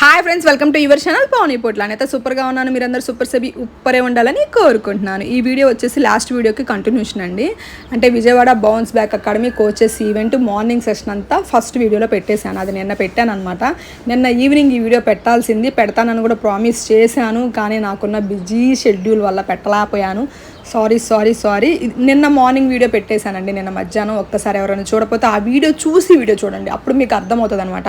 Hi friends welcome to your channel Pavan Potla అయితే సూపర్గా ఉన్నాను. మీరందరూ సూపర్ సబి ఉప్పరే ఉండాలని కోరుకుంటున్నాను. ఈ వీడియో వచ్చేసి లాస్ట్ వీడియోకి కంటిన్యూషన్ అండి. అంటే Vijayawada bounce back academy coaches event morning session అంతా ఫస్ట్ వీడియోలో పెట్టేశాను. అది నిన్న పెట్టాను అనమాట నిన్న ఈవినింగ్ ఈ వీడియో పెట్టాల్సింది. పెడతానని కూడా ప్రామిస్ చేశాను. కానీ నాకున్న బిజీ షెడ్యూల్ వల్ల పెట్టలేకపోయాను. సారీ సారీ సారీ నిన్న మార్నింగ్ వీడియో పెట్టేశానండి. నిన్న మధ్యాహ్నం ఒక్కసారి ఎవరైనా చూడకపోతే ఆ వీడియో చూసి వీడియో చూడండి. అప్పుడు మీకు అర్థమవుతుంది అనమాట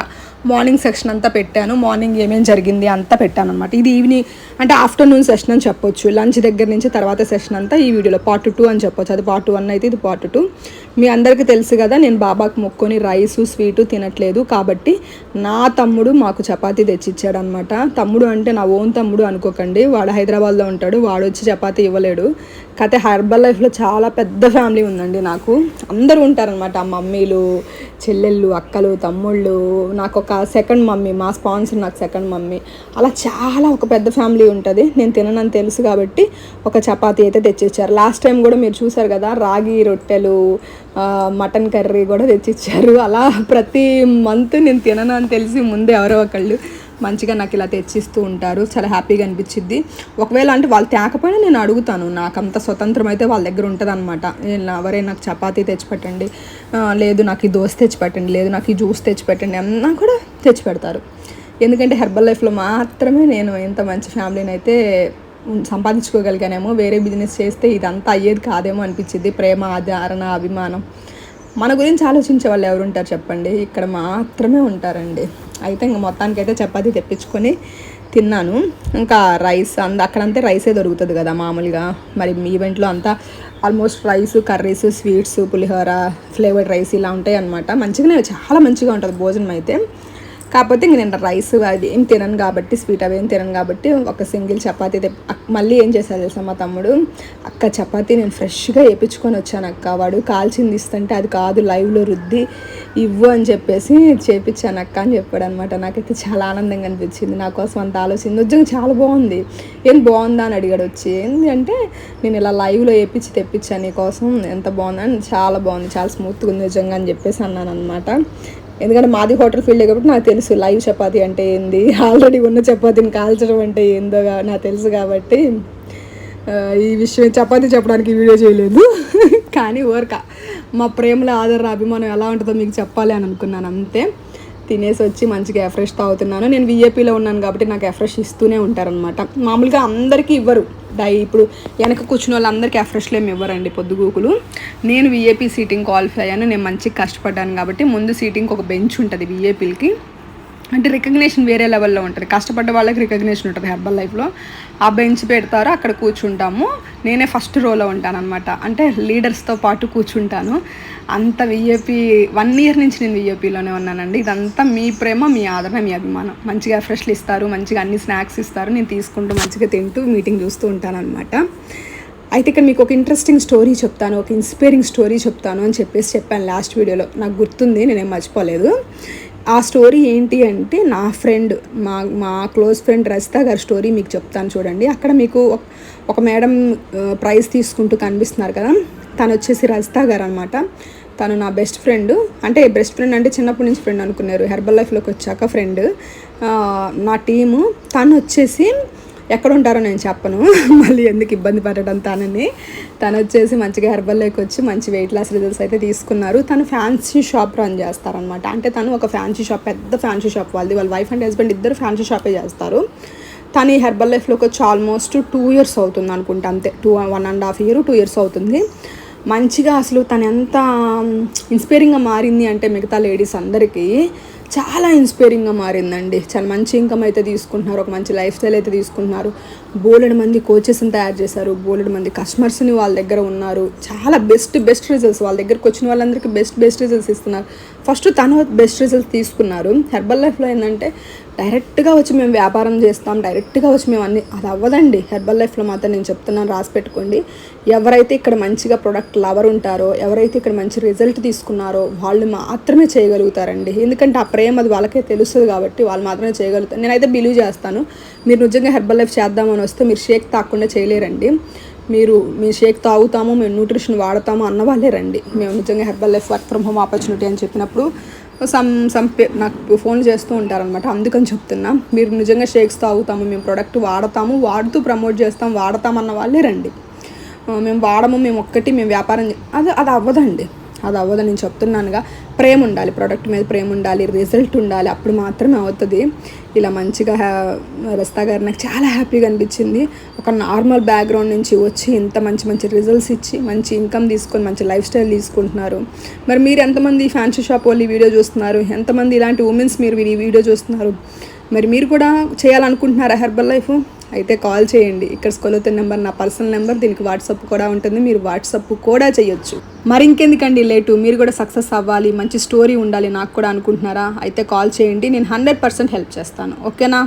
మార్నింగ్ సెక్షన్ అంతా పెట్టాను. మార్నింగ్ ఏమేమి జరిగింది అంతా పెట్టాను అనమాట ఇది ఈవినింగ్ అంటే ఆఫ్టర్నూన్ సెషన్ అని చెప్పొచ్చు. లంచ్ దగ్గర నుంచి తర్వాత సెషన్ అంతా ఈ వీడియోలో పార్ట్ టూ అని చెప్పొచ్చు. అది పార్ట్ వన్ అయితే ఇది పార్ట్ టూ. మీ అందరికీ తెలుసు కదా నేను బాబాకు మొక్కొని రైసు స్వీటు తినట్లేదు కాబట్టి నా తమ్ముడు మాకు చపాతీ తెచ్చిచ్చాడు అనమాట తమ్ముడు అంటే నా ఓన్ తమ్ముడు అనుకోకండి. వాడు హైదరాబాద్లో ఉంటాడు. వాడు వచ్చి చపాతీ ఇవ్వలేడు. కాకపోతే హర్బల్ లైఫ్లో చాలా పెద్ద ఫ్యామిలీ ఉందండి నాకు. అందరూ ఉంటారనమాట మమ్మీలు చెల్లెళ్ళు అక్కలు తమ్ముళ్ళు నాకు ఒక సెకండ్ మమ్మీ మా స్పాన్సర్ నాకు సెకండ్ మమ్మీ. అలా చాలా ఒక పెద్ద ఫ్యామిలీ ఉంటుంది. నేను తిననని తెలుసు కాబట్టి ఒక చపాతీ అయితే తెచ్చిచ్చారు. లాస్ట్ టైం కూడా మీరు చూసారు కదా రాగి రొట్టెలు మటన్ కర్రీ కూడా తెచ్చిచ్చారు. అలా ప్రతి మంత్ నేను తిననని తెలిసి ముందే ఎవరో ఒకళ్ళు మంచిగా నాకు ఇలా తెచ్చిస్తూ ఉంటారు. చాలా హ్యాపీగా అనిపించింది ఒకవేళ అంటే వాళ్ళు తేకపోయినా నేను అడుగుతాను. నాకు అంత స్వతంత్రం అయితే వాళ్ళ దగ్గర ఉంటుంది అనమాట ఎవరైనా నాకు చపాతీ తెచ్చిపెట్టండి. లేదు నాకు ఈ దోశ తెచ్చిపెట్టండి. లేదు నాకు ఈ జ్యూస్ తెచ్చిపెట్టండి అన్నా కూడా తెచ్చిపెడతారు. ఎందుకంటే హెర్బల్ లైఫ్లో మాత్రమే నేను ఇంత మంచి ఫ్యామిలీని అయితే సంపాదించుకోగలిగానేమో వేరే బిజినెస్ చేస్తే ఇదంతా అయ్యేది కాదేమో అనిపించింది ప్రేమ ఆధారణ అభిమానం. మన గురించి ఆలోచించే వాళ్ళు ఎవరు ఉంటారు చెప్పండి? ఇక్కడ మాత్రమే ఉంటారండి. అయితే ఇంక మొత్తానికైతే చపాతీ తెప్పించుకొని తిన్నాను. ఇంకా రైస్ అంద అక్కడంతే రైసే దొరుకుతుంది కదా మామూలుగా. మరి మీ ఈవెంట్లో అంతా almost rice curries sweets pulihora flavoured rice ఇలా ఉంటాయి అనమాట మంచిగానే చాలా మంచిగా ఉంటుంది భోజనం అయితే. కాకపోతే ఇంక నేను రైస్ అది ఏం తినను కాబట్టి స్వీట్ అవి ఏం తినను కాబట్టి ఒక సింగిల్ చపాతీ మళ్ళీ ఏం చేశారు తెలుసా మా తమ్ముడు? అక్క చపాతీ నేను ఫ్రెష్గా వేయించుకొని వచ్చాను అక్క. వాడు కాల్చింది ఇస్తుంటే అది కాదు లైవ్లో రుద్ది ఇవ్వు అని చెప్పేసి చేపించాను అక్క అని చెప్పాడు అనమాట నాకైతే చాలా ఆనందంగా అనిపించింది. నా కోసం అంత ఆలోచింది. నిజంగా చాలా బాగుంది. ఏం బాగుందా అని అడిగాడు వచ్చి. ఏంటంటే నేను ఇలా లైవ్లో వేయించి తెప్పించాను నీ కోసం ఎంత బాగుందని చాలా బాగుంది చాలా స్మూత్గా ఉంది నిజంగా అని చెప్పేసి అన్నాను అనమాట ఎందుకంటే మాది హోటల్ ఫీల్డ్ కాబట్టి నాకు తెలుసు లైవ్ చపాతి అంటే ఏంది? ఆల్రెడీ ఉన్న చపాతీని కాల్చడం అంటే ఏందో నాకు తెలుసు కాబట్టి ఈ విషయం చపాతి చెప్పడానికి వీడియో చేయలేదు. కానీ ఊరక మా ప్రేమల ఆదరణ అభిమానం ఎలా ఉంటుందో మీకు చెప్పాలి అని అనుకున్నాను అంతే. తినేసి వచ్చి మంచిగా ఎఫ్రెష్ తాగుతున్నాను. నేను విఏపీలో ఉన్నాను కాబట్టి నాకు ఎఫ్రెష్ ఇస్తూనే ఉంటారనమాట మామూలుగా అందరికీ ఇవ్వరు. డై ఇప్పుడు వెనక కూర్చున్న వాళ్ళందరికీ ఎఫ్రెష్లు ఏమి ఇవ్వరండి పొద్దుగూకులు. నేను విఏపీ సీటింగ్ క్వాలిఫై అయ్యాను. నేను మంచిగా కష్టపడ్డాను కాబట్టి ముందు సీటింగ్ ఒక బెంచ్ ఉంటుంది విఏపీలకి అంటే రికగ్నేషన్ వేరే లెవెల్లో ఉంటుంది. కష్టపడ్డ వాళ్ళకి రికగ్నేషన్ ఉంటుంది హెర్బల్ లైఫ్లో ఆ బెంచ్ పెడతారు అక్కడ కూర్చుంటాము. నేనే ఫస్ట్ రోలో ఉంటానన్నమాట. అంటే లీడర్స్తో పాటు కూర్చుంటాను. అంత విఏపీ వన్ ఇయర్ నుంచి నేను విఏపీలోనే ఉన్నానండి. ఇదంతా మీ ప్రేమ మీ ఆదరణ మీ అభిమానం. మంచిగా ఫ్రెష్లు ఇస్తారు మంచిగా అన్ని స్నాక్స్ ఇస్తారు. నేను తీసుకుంటూ మంచిగా తింటూ మీటింగ్ చూస్తూ ఉంటాను అనమాట అయితే ఇక్కడ మీకు ఒక ఇంట్రెస్టింగ్ స్టోరీ చెప్తాను ఒక ఇన్స్పైరింగ్ స్టోరీ చెప్తాను అని చెప్పేసి చెప్పాను లాస్ట్ వీడియోలో నాకు గుర్తుంది నేనేం మర్చిపోలేదు. ఆ స్టోరీ ఏంటి అంటే నా ఫ్రెండ్ మా మా క్లోజ్ ఫ్రెండ్ రజితా గారి స్టోరీ మీకు చెప్తాను చూడండి. అక్కడ మీకు ఒక- ఒక మేడం ప్రైజ్ తీసుకుంటూ కనిపిస్తున్నారు కదా. తను వచ్చేసి రజితా గారు అనమాట తను నా బెస్ట్ ఫ్రెండ్. అంటే బెస్ట్ ఫ్రెండ్ అంటే చిన్నప్పటి నుంచి ఫ్రెండ్ అనుకున్నారు. హెర్బల్ లైఫ్లోకి వచ్చాక ఫ్రెండ్. నా టీము. తను వచ్చేసి ఎక్కడ ఉంటారో నేను చెప్పను. మళ్ళీ ఎందుకు ఇబ్బంది పడడం తనని. తను వచ్చేసి మంచిగా హెర్బల్ లైక్ వచ్చి మంచి వెయిట్ లాస్ రిజల్ట్స్ అయితే తీసుకున్నారు. తను ఫ్యాన్సీ షాప్ రన్ చేస్తారనమాట అంటే తను ఒక ఫ్యాన్సీ షాప్ పెద్ద ఫ్యాన్సీ షాప్ వాళ్ళది. వాళ్ళ వైఫ్ అండ్ హస్బెండ్ ఇద్దరు ఫ్యాన్సీ షాపే చేస్తారు. తను ఈ హెర్బల్ లైఫ్లోకి వచ్చి ఆల్మోస్ట్ టూ ఇయర్స్ అవుతుంది అనుకుంటా అంతే. Two one and half year two years అవుతుంది. మంచిగా అసలు తను ఎంత ఇన్స్పైరింగ్గా మారింది అంటే మిగతా లేడీస్ అందరికీ చాలా ఇన్స్పైరింగ్గా మారిందండి. చాలా మంచి ఇన్కమ్ అయితే తీసుకుంటున్నారు. ఒక మంచి లైఫ్ స్టైల్ అయితే తీసుకుంటున్నారు. బోలెడు మంది కోచెస్ని తయారు చేశారు. బోలెడు మంది కస్టమర్స్ని వాళ్ళ దగ్గర ఉన్నారు. చాలా బెస్ట్ బెస్ట్ రిజల్ట్స్ వాళ్ళ దగ్గరకు వచ్చిన వాళ్ళందరికీ బెస్ట్ బెస్ట్ రిజల్ట్స్ ఇస్తున్నారు. ఫస్ట్ తను బెస్ట్ రిజల్ట్స్ తీసుకున్నారు. హెర్బల్ లైఫ్లో ఏంటంటే డైరెక్ట్గా వచ్చి మేము వ్యాపారం చేస్తాం డైరెక్ట్గా వచ్చి మేము అన్ని అది అవ్వదండి. హెర్బల్ లైఫ్లో మాత్రం నేను చెప్తున్నాను రాసి పెట్టుకోండి. ఎవరైతే ఇక్కడ మంచిగా ప్రొడక్ట్ లవర్ ఉంటారో ఎవరైతే ఇక్కడ మంచి రిజల్ట్ తీసుకున్నారో వాళ్ళు మాత్రమే చేయగలుగుతారండి. ఎందుకంటే ఆ ప్రేమ అది వాళ్ళకే తెలుస్తుంది కాబట్టి వాళ్ళు మాత్రమే చేయగలుగుతారు. నేనైతే బిలీవ్ చేస్తాను. మీరు నిజంగా హెర్బల్ లైఫ్ చేద్దామని వస్తే మీరు షేక్ తాకుండా చేయలేరండి. మీరు మీ షేక్ తాగుతాము మేము న్యూట్రిషన్ వాడతాము అన్న వాళ్ళే రండి. మేము నిజంగా Herbalife work from home opportunity అని చెప్పినప్పుడు సమ్ సమ్ నాకు ఫోన్ చేస్తూ ఉంటారనమాట అందుకని చెప్తున్నా. మీరు నిజంగా షేక్స్ తాగుతాము మేము ప్రోడక్ట్ వాడతాము వాడుతూ ప్రమోట్ చేస్తాం వాడతామన్న వాళ్ళే రండి. మేము వాడము మేము ఒక్కటి మేము వ్యాపారం చే- అది అది అవ్వదండి. అది అవ్వదు నేను చెప్తున్నానుగా. ప్రేమ ఉండాలి ప్రోడక్ట్ మీద ప్రేమ ఉండాలి రిజల్ట్ ఉండాలి. అప్పుడు మాత్రమే అవుతుంది. ఇలా మంచిగా హ్యా- రస్తా గారు నాకు చాలా హ్యాపీగా అనిపించింది. ఒక నార్మల్ బ్యాక్గ్రౌండ్ నుంచి వచ్చి ఇంత మంచి మంచి రిజల్ట్స్ ఇచ్చి మంచి ఇన్కమ్ తీసుకొని మంచి లైఫ్ స్టైల్ తీసుకుంటున్నారు. మరి మీరు ఎంతమంది ఫ్యాన్సీ షాప్ వాళ్ళు ఈ వీడియో చూస్తున్నారు? ఎంతమంది ఇలాంటి ఉమెన్స్ మీరు ఈ వీడియో చూస్తున్నారు? మరి మీరు కూడా చేయాలనుకుంటున్నారా హెర్బల్ లైఫ్ అయితే కాల్ చేయండి. ఇక్కడ స్కొలోతన్ నెంబర్ నా పర్సనల్ నెంబర్ దీనికి వాట్సాప్ కూడా ఉంటుంది. మీరు వాట్సాప్ కూడా చేయొచ్చు. మరి ఇంకెందుకండి లేటు? మీరు కూడా సక్సెస్ అవ్వాలి. మంచి స్టోరీ ఉండాలి నాకు కూడా అనుకుంటున్నారా? అయితే కాల్ చేయండి. నేను హండ్రెడ్ పర్సెంట్ హెల్ప్ చేస్తాను. ఓకేనా?